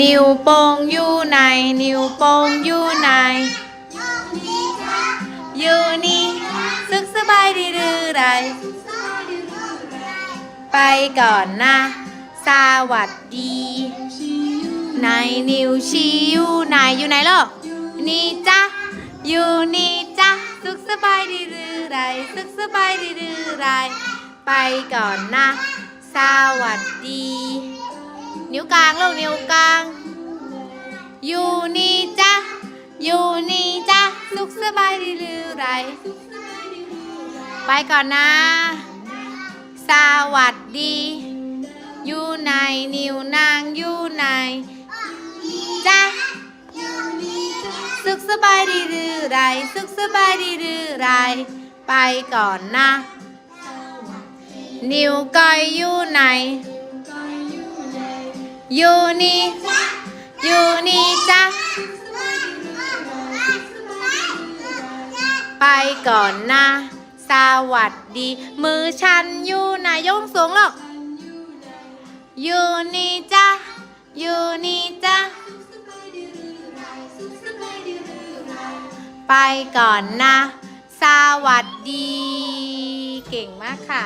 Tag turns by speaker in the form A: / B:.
A: นิ้วโป้งอยู่ไหน นิ้วโป้งอยู่ไหน อยู่นี่สุขสบายดีหรือไร ไปก่อนนะ สวัสดีนายนิวชีอยู่ไหนอยู่ไหนล่ะนี่จ้ะอยู่นี่จ้ะสุขสบายดีหรือไร สุขสบายดีหรือไร ไปก่อนนะ สวัสดี นิ้วกลางลูกนิ้วกลาง อยู่นี่จ้ะอยู่นี่จ้ะสุขสบายดีหรือไร ไปก่อนนะ สวัสดี อยู่ไหนนิ้วนางอยู่ไหนจ้ะสุขสบายดีหรือไร สุขสบายดีหรือไร ไปก่อนนะ นิ้วก้อยอยู่ไหน อยู่นี่อยู่นี่จ้ะไปก่อนนะ สวัสดี มือฉันอยู่ไหนยกสูงหรอกอยู่นี่จ้ะอยู่นี่จ้ะไปก่อนนะ สวัสดี เก่งมากค่ะ